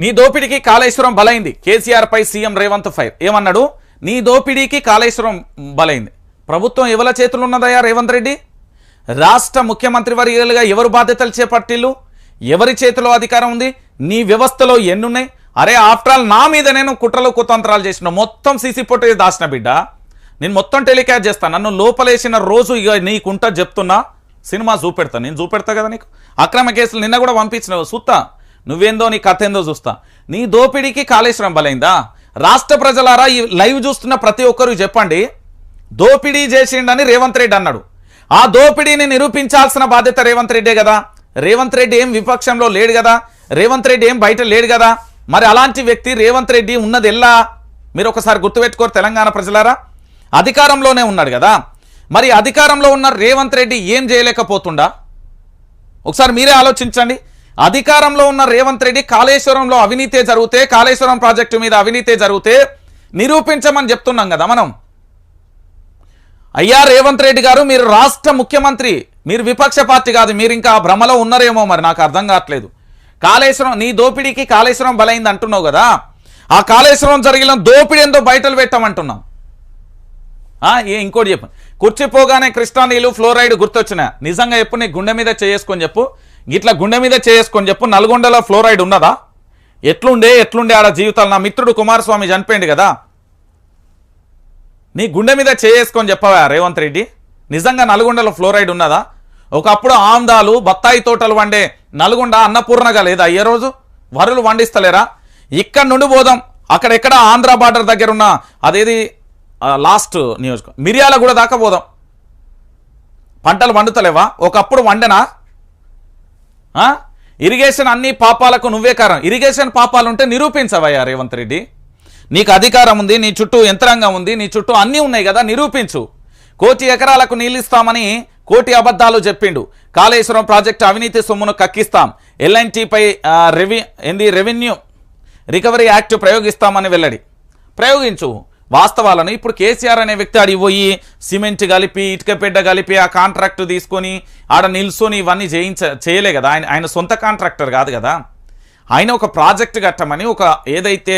నీ దోపిడీకి కాళేశ్వరం బలైంది. కేసీఆర్ పై సీఎం రేవంత్ ఫైర్. ఏమన్నాడు? నీ దోపిడీకి కాళేశ్వరం బలైంది. ప్రభుత్వం ఎవల చేతులు ఉన్నదయ్యా రేవంత్ రెడ్డి? రాష్ట్ర ముఖ్యమంత్రి వర్యులుగా ఎవరు బాధ్యతలు చేపట్టిల్లు? ఎవరి చేతిలో అధికారం ఉంది? నీ వ్యవస్థలో ఎన్నున్నాయి? అరే ఆఫ్టర్ ఆల్ నా మీద నేను కుట్రలు కుతంత్రాలు చేసిన మొత్తం సీసీ ఫోటో దాచిన బిడ్డ. నేను మొత్తం టెలికాస్ట్ చేస్తాను నన్ను లోపలేసిన రోజు ఇక నీకుంటా చెప్తున్నా. సినిమా చూపెడతా. నేను చూపెడతా కదా నీకు? అక్రమ కేసులు నిన్న కూడా పంపించిన చూస్తా నువ్వేందో నీ కథ ఏందో చూస్తా. నీ దోపిడీకి కాళేశ్వరం బలైందా? రాష్ట్ర ప్రజలారా ఈ లైవ్ చూస్తున్న ప్రతి ఒక్కరు చెప్పండి. దోపిడీ చేసిండని రేవంత్ రెడ్డి అన్నాడు. ఆ దోపిడీని నిరూపించాల్సిన బాధ్యత రేవంత్ రెడ్డే కదా. రేవంత్ రెడ్డి ఏం విపక్షంలో లేడు కదా. రేవంత్ రెడ్డి ఏం బయట లేడు కదా. మరి అలాంటి వ్యక్తి రేవంత్ రెడ్డి ఉన్నది ఎల్లా మీరు ఒకసారి గుర్తుపెట్టుకోరు తెలంగాణ ప్రజలారా? అధికారంలోనే ఉన్నాడు కదా. మరి అధికారంలో ఉన్న రేవంత్ రెడ్డి ఏం చేయలేకపోతుండా? ఒకసారి మీరే ఆలోచించండి. అధికారంలో ఉన్న రేవంత్ రెడ్డి కాళేశ్వరంలో అవినీతే జరిగితే కాళేశ్వరం ప్రాజెక్టు మీద అవినీతే జరిగితే నిరూపించమని చెప్తున్నాం కదా మనం. అయ్యా రేవంత్ రెడ్డి గారు మీరు రాష్ట్ర ముఖ్యమంత్రి మీరు విపక్ష పార్టీ కాదు మీరు ఇంకా ఆ భ్రమలో ఉన్నారేమో మరి నాకు అర్థం కావట్లేదు. కాళేశ్వరం నీ దోపిడీకి కాళేశ్వరం బలైంది అంటున్నావు కదా. ఆ కాళేశ్వరం జరిగిన దోపిడీ ఎంతో బయటలు పెట్టామంటున్నాం. ఆ, ఏ ఇంకోటి చెప్పు. కుర్చిపోగానే కృష్ణా నీళ్ళు ఫ్లోరైడ్ గుర్తొచ్చిన. నిజంగా చెప్పు నీ గుండె మీద చేసుకొని చెప్పు. ఇట్లా గుండె మీద చేసుకొని చెప్పు నల్గొండలో ఫ్లోరైడ్ ఉన్నదా? ఎట్లుండే ఎట్లుండే ఆడ జీవితాలు? నా మిత్రుడు కుమారస్వామి చనిపోయింది కదా. నీ గుండె మీద చేసుకొని చెప్పవా రేవంత్ రెడ్డి? నిజంగా నల్గొండలో ఫ్లోరైడ్ ఉన్నదా? ఒకప్పుడు ఆందాలు బత్తాయి తోటలు వండే నల్గొండ అన్నపూర్ణగా లేదా ఏ రోజు? వరులు వండిస్తలేరా? ఇక్కడ నుండి పోదాం. అక్కడెక్కడ ఆంధ్ర బార్డర్ దగ్గర ఉన్న అదేది లాస్ట్ నియోజకం మిరియాల కూడా దాకా పోదాం. పంటలు వండుతలేవా? ఒకప్పుడు వండెనా? ఇరిగేషన్ అన్ని పాపాలకు నువ్వే కారణం. ఇరిగేషన్ పాపాలు ఉంటే నిరూపించవయ్యా రేవంత్ రెడ్డి. నీకు అధికారం ఉంది నీ చుట్టూ యంత్రాంగం ఉంది నీ చుట్టూ అన్నీ ఉన్నాయి కదా నిరూపించు. కోటి ఎకరాలకు నీళ్ళు ఇస్తామని కోటి అబద్ధాలు చెప్పిండు. కాళేశ్వరం ప్రాజెక్టు అవినీతి సొమ్మును కక్కిస్తాం. ఎల్ఎన్టీపై రెవి ఏంది రెవెన్యూ రికవరీ యాక్ట్ ప్రయోగిస్తామని వెల్లడి. ప్రయోగించు. వాస్తవాలను ఇప్పుడు కేసీఆర్ అనే వ్యక్తి ఆడి పోయి సిమెంట్ కలిపి ఇటుక పెడ్డ కలిపి ఆ కాంట్రాక్ట్ తీసుకొని ఆడ నిల్సొని ఇవన్నీ చేయించ చేయలే కదా. ఆయన ఆయన సొంత కాంట్రాక్టర్ కాదు కదా. ఆయన ఒక ప్రాజెక్ట్ కట్టమని ఒక ఏదైతే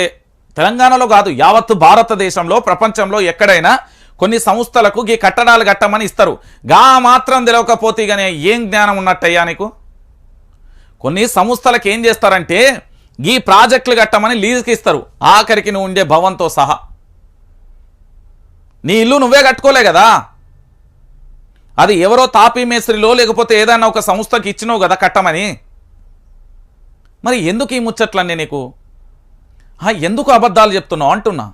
తెలంగాణలో కాదు యావత్తు భారతదేశంలో ప్రపంచంలో ఎక్కడైనా కొన్ని సంస్థలకు ఈ కట్టడాలు కట్టమని ఇస్తారు. గా మాత్రం తెలవకపోతే కానీ ఏం జ్ఞానం ఉన్నట్టయ్యా నీకు? కొన్ని సంస్థలకు ఏం చేస్తారంటే ఈ ప్రాజెక్టులు కట్టమని లీజుకి ఇస్తారు ఆఖరికి నువ్వు ఉండే భవంతో సహా. నీ ఇల్లు నువ్వే కట్టుకోలే కదా. అది ఎవరో తాపీ మేస్త్రిలో లేకపోతే ఏదైనా ఒక సంస్థకి ఇచ్చినావు కదా కట్టమని. మరి ఎందుకు ఈ ముచ్చట్లన్నీ నీకు? ఆ, ఎందుకు అబద్ధాలు చెప్తున్నావు అంటున్నా.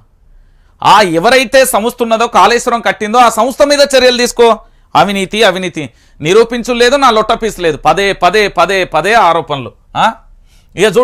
ఆ ఎవరైతే సంస్థ ఉన్నదో కాళేశ్వరం కట్టిందో ఆ సంస్థ మీద చర్యలు తీసుకో. అవినీతి అవినీతి. నిరూపించు లేదు నా లొట్టపీస్ లేదు. పదే పదే పదే పదే ఆరోపణలు. ఆ? ఇక చూడు.